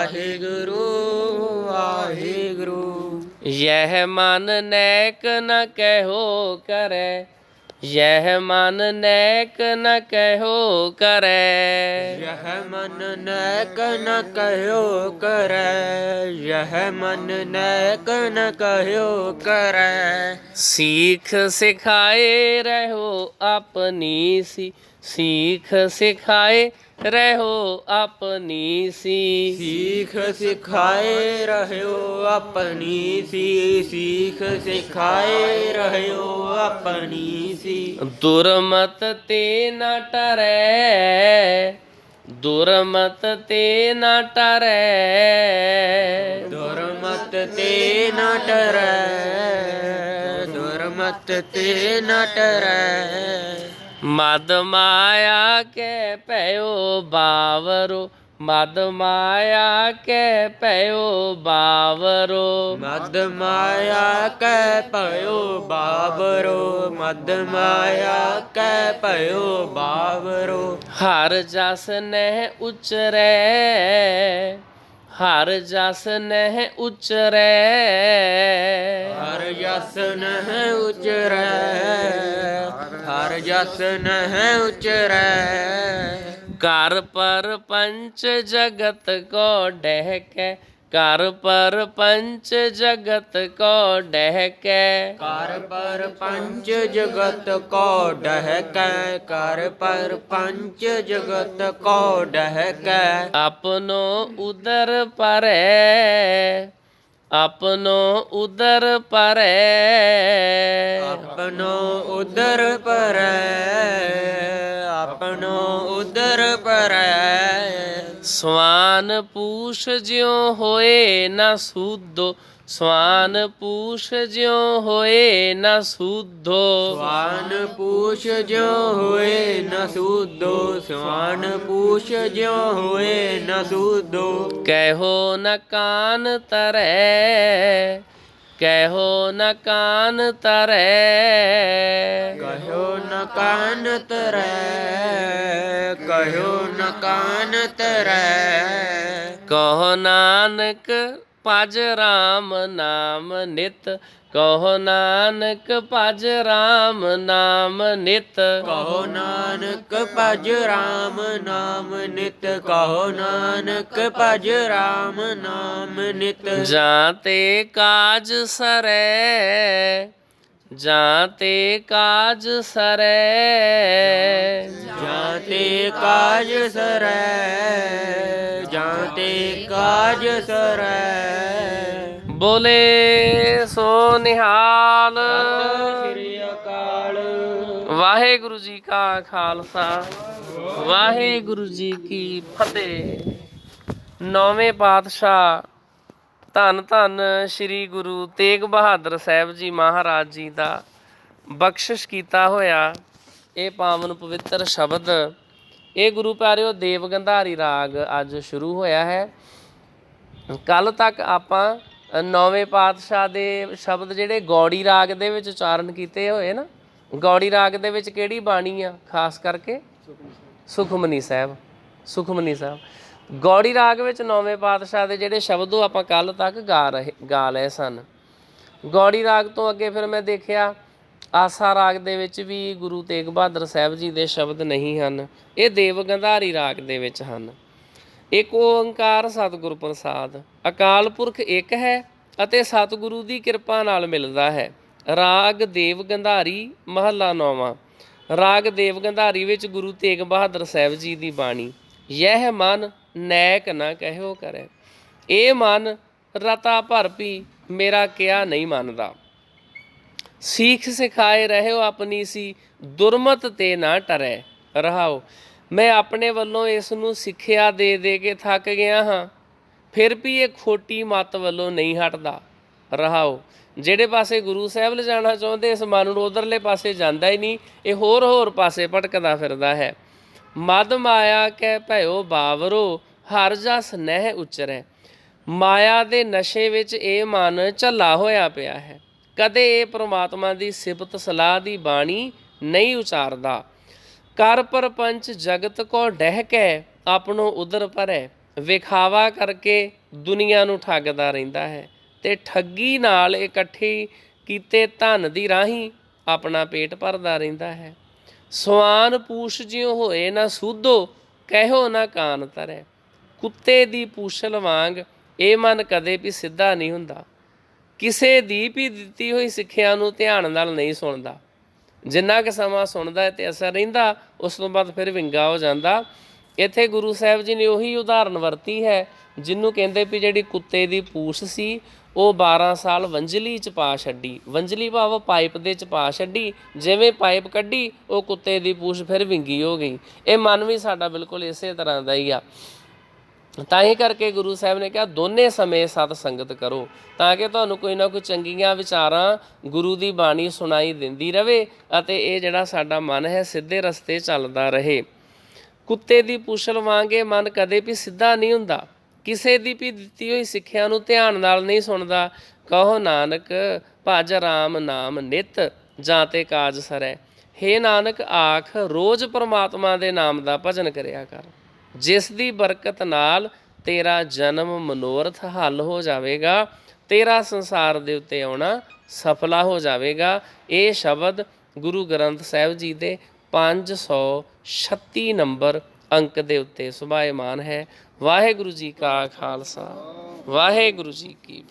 ਵਾਹਿਗੁਰੂ ਵਾਹਿਗੁਰੂ। ਯਹ ਮਨ ਨੈਕ ਨ ਕਹਿਓ ਕਰੈ ਯਹ ਮਨ ਨੈਕ ਨ ਕਹਿਓ ਕਰੈ। ਯਹ ਮਨ ਨੈਕ ਨ ਕਹਿਓ ਕਰੈ ਯਹ ਮਨ ਨੈਕ ਨ ਕਹਿਓ ਕਰੈ। ਸੀਖ ਸਿਖਾਏ ਰਹੋ ਆਪਣੀ ਸੀ ਸੀਖ ਸਿਖਾਏ ਰਹੋ ਆਪਣੀ ਸੀ ਸੀਖ ਸਿਖਾਏ ਰਹਿਓ ਆਪਣੀ ਸੀ ਸੀਖ ਸਿਖਾਏ ਰਹਿਓ ਆਪਣੀ ਸੀ ਦੁਰਮਤ ਤੇ ਨਾ ਟਰੈ ਦੁਰਮਤ ਤੇ ਨਾ ਟਰੈ ਦੁਰਮਤ ਤੇ ਨ ਟਰੈ ਦੁਰਮਤ ਤੇ ਨ ਟਰੈ ਮਦ ਮਾਇਆ ਕੇ ਭਇਓ ਬਾਵਰੋ। ਮਦ ਮਾਇਆ ਕੇ ਭਇਓ ਬਾਵਰੋ। ਮਦ ਮਾਇਆ ਕੈ ਭਇਓ ਬਾਬਰੋ ਮਦ ਮਾਇਆ ਕੈ ਭਇਓ ਬਾਬਰੋ ਹਰ ਜਸ ਨਹਿ ਉਚਰੈ। ਹਰ ਜਸ ਨਹਿ ਉਚਰੈ। ਹਰ ਜਸ ਨਹਿ ਉਚਰੈ। ਹਰ ਜਸ ਨਹਿ ਉਚਰੈ। ਕਰ ਪਰ ਪੰਚ ਜਗਤ ਕੋ ਡਹਿਕੈ ਘਰ ਪਰ ਪੰਚ ਜਗਤ ਕੋ ਡਹਿਕੈ ਕਰ ਪਰ ਪੰਜ ਜਗਤ ਕੋ ਡਹਕੈ ਕਰ ਪਰ ਪੰਜ ਜਗਤ ਕੋ ਡਹਕੈ ਆਪਨੋ ਉਦਰ ਪਰੈ ਆਪਨੋ ਉਦਰ ਪਰੈ ਆਪਨੋ ਉਦਰ ਪਰੈ ਆਪਨੋ ਉਦਰ ਪਰੈ ਸਵਾਨ ਪੂਛ ਜਿਉ ਹੋਏ ਨਾ ਸੂਦੋ ਸਵਾਨ ਪੂਛ ਜਿਉ ਹੋਏ ਨਾ ਸੂਦੋ। ਸਵਾਨ ਪੂਛ ਜਿਉ ਹੋਏ ਨ ਸੂਦੋ ਸਵਾਨ ਪੂਛ ਜਿਉ ਹੋਏ ਨ ਸੂਦੋ। ਕਹਿਓ ਨ ਕਾਨ ਤਰੈ ਕਹਿਓ ਨ ਕਾਨ ਤਰੈ। ਕਹਿਓ ਨ ਕਾਨ ਤਰੈ ਕਹਿਓ ਕਾਨ ਤਰੈ। ਕਹੋ ਨਾਨਕ ਭਜ ਰਾਮ ਨਾਮ ਨਿਤ। ਕਹੋ ਨਾਨਕ ਭਜ ਰਾਮ ਨਾਮ ਨਿਤ। ਕਹੋ ਨਾਨਕ ਭਜ ਰਾਮ ਨਾਮ ਨਿਤ। ਕਹੋ ਨਾਨਕ ਭਜ ਰਾਮ ਨਾਮ ਨਿਤ। ਜਾਂ ਤੇ ਕਾਜ ਸਰੈ। ਜਾਂ ਤੇ ਕਾਜ ਸਰੈ। ਜਾਂ ਤੇ ਕਾਜ ਸਰੈ ਜਾਂ ਤੇ ਕਾਜ ਸਰੈ। ਬੋਲੇ ਸੋ ਨਿਹਾਲ। ਸ੍ਰੀ ਅਕਾਲ। ਵਾਹਿਗੁਰੂ ਜੀ ਕਾ ਖਾਲਸਾ ਵਾਹਿਗੁਰੂ ਜੀ ਕੀ ਫਤਿਹ। ਨੌਵੇਂ ਪਾਤਸ਼ਾਹ ਧੰਨ ਧੰਨ ਸ੍ਰੀ ਗੁਰੂ ਤੇਗ ਬਹਾਦਰ ਸਾਹਿਬ ਜੀ ਮਹਾਰਾਜ ਜੀ ਦਾ ਬਖਸ਼ਿਸ਼ ਕੀਤਾ ਹੋਇਆ ਇਹ ਪਾਵਨ ਪਵਿੱਤਰ ਸ਼ਬਦ। ਇਹ ਗੁਰੂ ਪਿਆਰਿਓ ਦੇਵ ਗੰਧਾਰੀ ਰਾਗ ਅੱਜ ਸ਼ੁਰੂ ਹੋਇਆ ਹੈ। ਕੱਲ ਤੱਕ ਆਪਾਂ ਨੌਵੇਂ ਪਾਤਸ਼ਾਹ ਦੇ ਸ਼ਬਦ ਜਿਹੜੇ ਗੌੜੀ ਰਾਗ ਦੇ ਵਿੱਚ ਉਚਾਰਨ ਕੀਤੇ ਹੋਏ ਨਾ, ਗੌੜੀ ਰਾਗ ਦੇ ਵਿੱਚ ਕਿਹੜੀ ਬਾਣੀ ਆ, ਖਾਸ ਕਰਕੇ? ਸੁਖਮਨੀ ਸਾਹਿਬ। ਸੁਖਮਨੀ ਸਾਹਿਬ। ਗੌੜੀ ਰਾਗ ਵਿੱਚ ਨੌਵੇਂ ਪਾਤਸ਼ਾਹ ਦੇ ਜਿਹੜੇ ਸ਼ਬਦ ਉਹ ਆਪਾਂ ਕੱਲ ਤੱਕ ਗਾ ਰਹੇ ਗਾ ਲਏ ਸਨ। ਗੌੜੀ ਰਾਗ ਤੋਂ ਅੱਗੇ ਫਿਰ ਮੈਂ ਦੇਖਿਆ, ਆਸਾ ਰਾਗ ਦੇ ਵਿੱਚ ਵੀ ਗੁਰੂ ਤੇਗ ਬਹਾਦਰ ਸਾਹਿਬ ਜੀ ਦੇ ਸ਼ਬਦ ਨਹੀਂ ਹਨ। ਇਹ ਦੇਵ ਗੰਧਾਰੀ ਰਾਗ ਦੇ ਵਿੱਚ ਹਨ। ਇੱਕ ਓੰਕਾਰ ਸਤਿਗੁਰ ਪ੍ਰਸਾਦ, ਅਕਾਲ ਪੁਰਖ ਇੱਕ ਹੈ ਅਤੇ ਸਤਿਗੁਰੂ ਦੀ ਕਿਰਪਾ ਨਾਲ ਮਿਲਦਾ ਹੈ। ਰਾਗ ਦੇਵ ਗੰਧਾਰੀ ਮਹੱਲਾ ਨੌਵਾਂ। ਰਾਗ ਦੇਵ ਗੰਧਾਰੀ ਵਿੱਚ ਗੁਰੂ ਤੇਗ ਬਹਾਦਰ ਸਾਹਿਬ ਜੀ ਦੀ ਬਾਣੀ, ਯਹ ਮਨ ਨੈਕ ਨਾ ਕਹਿਓ ਕਰੇ। ਇਹ ਮਨ ਰਤਾ ਭਰ ਵੀ ਮੇਰਾ ਕਿਆ ਨਹੀਂ ਮੰਨਦਾ। ਸਿੱਖ ਸਿਖਾਏ ਰਹਿਓ ਆਪਣੀ ਸੀ, ਦੁਰਮਤ ਤੇ ਨਾ ਟਰੈ। ਰਹਾਓ, ਮੈਂ ਆਪਣੇ ਵੱਲੋਂ ਇਸ ਨੂੰ ਸਿੱਖਿਆ ਦੇ ਦੇ ਕੇ ਥੱਕ ਗਿਆ ਹਾਂ, ਫਿਰ ਵੀ ਇਹ ਖੋਟੀ ਮਤ ਵੱਲੋਂ ਨਹੀਂ ਹਟਦਾ। ਰਹਾਓ, ਜਿਹੜੇ ਪਾਸੇ ਗੁਰੂ ਸਾਹਿਬ ਲਿਜਾਣਾ ਚਾਹੁੰਦੇ, ਇਸ ਮਨ ਨੂੰ ਉਧਰਲੇ ਪਾਸੇ ਜਾਂਦਾ ਹੀ ਨਹੀਂ, ਇਹ ਹੋਰ ਹੋਰ ਪਾਸੇ ਭਟਕਦਾ ਫਿਰਦਾ ਹੈ। ਮਦ ਮਾਇਆ ਕਹਿ ਭਇਓ ਬਾਵਰੋ, ਹਰ ਜਸ ਨਹਿ ਉਚਰੈ। ਮਾਇਆ ਦੇ ਨਸ਼ੇ ਵਿੱਚ ਇਹ ਮਨ ਝੱਲਾ ਹੋਇਆ ਪਿਆ ਹੈ। ਕਦੇ ਇਹ ਪ੍ਰਮਾਤਮਾ ਦੀ ਸਿਫਤ ਸਲਾਹ ਦੀ ਬਾਣੀ ਨਹੀਂ ਉਚਾਰਦਾ। ਕਰ ਪਰਪੰਚ ਜਗਤ ਕੋ ਡਹਿ ਕੇ ਆਪਣੋ ਉਦਰ ਪਰੈ। ਵਿਖਾਵਾ ਕਰਕੇ ਦੁਨੀਆ ਨੂੰ ਠੱਗਦਾ ਰਹਿੰਦਾ ਹੈ ਤੇ ਠੱਗੀ ਨਾਲ ਇਕੱਠੀ ਕੀਤੇ ਧਨ ਦੀ ਰਾਹੀਂ ਆਪਣਾ ਪੇਟ ਭਰਦਾ ਰਹਿੰਦਾ ਹੈ। ਸਵਾਨ ਪੂਛ ਜਿਉ ਹੋਏ ਨਾ ਸੂਧੋ ਕਹਿਓ ਨਾ ਕਾਨ ਤਰੈ। ਕੁੱਤੇ ਦੀ ਪੂਛਲ ਵਾਂਗ ਇਹ ਮਨ ਕਦੇ ਵੀ ਸਿੱਧਾ ਨਹੀਂ ਹੁੰਦਾ। ਕਿਸੇ ਦੀ ਵੀ ਦਿੱਤੀ ਹੋਈ ਸਿੱਖਿਆ ਨੂੰ ਧਿਆਨ ਨਾਲ ਨਹੀਂ ਸੁਣਦਾ। ਜਿੰਨਾ ਕੁ ਸਮਾਂ ਸੁਣਦਾ ਤੇ ਅਸਰ ਰਹਿੰਦਾ, ਉਸ ਤੋਂ ਬਾਅਦ ਫਿਰ ਵਿੰਗਾ ਹੋ ਜਾਂਦਾ। ਇੱਥੇ ਗੁਰੂ ਸਾਹਿਬ ਜੀ ਨੇ ਉਹੀ ਉਦਾਹਰਨ ਵਰਤੀ ਹੈ, ਜਿਹਨੂੰ ਕਹਿੰਦੇ ਵੀ ਜਿਹੜੀ ਕੁੱਤੇ ਦੀ ਪੂਛ ਸੀ, ਉਹ 12 ਸਾਲ ਵੰਜਲੀ ਚ ਪਾ ਛੱਡੀ। ਵੰਜਲੀ ਭਾਵ ਪਾਈਪ ਦੇ ਚ ਪਾ ਛੱਡੀ, ਜਿਵੇਂ ਪਾਈਪ ਕੱਢੀ, ਉਹ ਕੁੱਤੇ ਦੀ ਪੂਛ ਫਿਰ ਵਿੰਗੀ ਹੋ ਗਈ। ਇਹ ਮਨ ਵੀ ਸਾਡਾ ਬਿਲਕੁਲ ਇਸੇ ਤਰ੍ਹਾਂ ਦਾ ਹੀ ਆ। ਤਾਂ ਹੀ ਕਰਕੇ ਗੁਰੂ ਸਾਹਿਬ ਨੇ ਕਿਹਾ, ਦੋਨੇ ਸਮੇਂ ਸਤ ਸੰਗਤ ਕਰੋ, ਤਾਂ ਕਿ ਤੁਹਾਨੂੰ ਕੋਈ ਨਾ ਕੋਈ ਚੰਗੀਆਂ ਵਿਚਾਰਾਂ ਗੁਰੂ ਦੀ ਬਾਣੀ ਸੁਣਾਈ ਦਿੰਦੀ ਰਵੇ ਅਤੇ ਇਹ ਜਿਹੜਾ ਸਾਡਾ ਮਨ ਹੈ, ਸਿੱਧੇ ਰਸਤੇ ਚੱਲਦਾ ਰਹੇ। ਕੁੱਤੇ ਦੀ ਪੁਛਲ ਵਾਂਗੇ ਮਨ ਕਦੇ ਵੀ ਸਿੱਧਾ ਨਹੀਂ ਹੁੰਦਾ। ਕਿਸੇ ਦੀ ਵੀ ਦਿੱਤੀ ਹੋਈ ਸਿੱਖਿਆ ਨੂੰ ਧਿਆਨ ਨਾਲ ਨਹੀਂ ਸੁਣਦਾ। ਕਹੋ ਨਾਨਕ, ਭਜ ਰਾਮ ਨਾਮ ਨਿਤ, ਜਾਂ ਤੇ ਕਾਜ ਸਰੈ। ਹੇ ਨਾਨਕ, ਆਖ, ਰੋਜ਼ ਪ੍ਰਮਾਤਮਾ ਦੇ ਨਾਮ ਦਾ ਭਜਨ ਕਰਿਆ ਕਰ। ਜਿਸ ਦੀ ਬਰਕਤ ਨਾਲ ਤੇਰਾ ਜਨਮ ਮਨੋਰਥ ਹੱਲ ਹੋ ਜਾਵੇਗਾ, ਤੇਰਾ ਸੰਸਾਰ ਦੇ ਉੱਤੇ ਆਉਣਾ ਸਫਲਾ ਹੋ ਜਾਵੇਗਾ। ਇਹ ਸ਼ਬਦ ਗੁਰੂ ਗ੍ਰੰਥ ਸਾਹਿਬ ਜੀ ਦੇ 536 ਨੰਬਰ ਅੰਕ ਦੇ ਉੱਤੇ ਸੁਭਾਇਮਾਨ ਹੈ। ਵਾਹਿਗੁਰੂ ਜੀ ਕਾ ਖਾਲਸਾ। ਵਾਹਿਗੁਰੂ ਜੀ ਕੀ ਫਤਿਹ।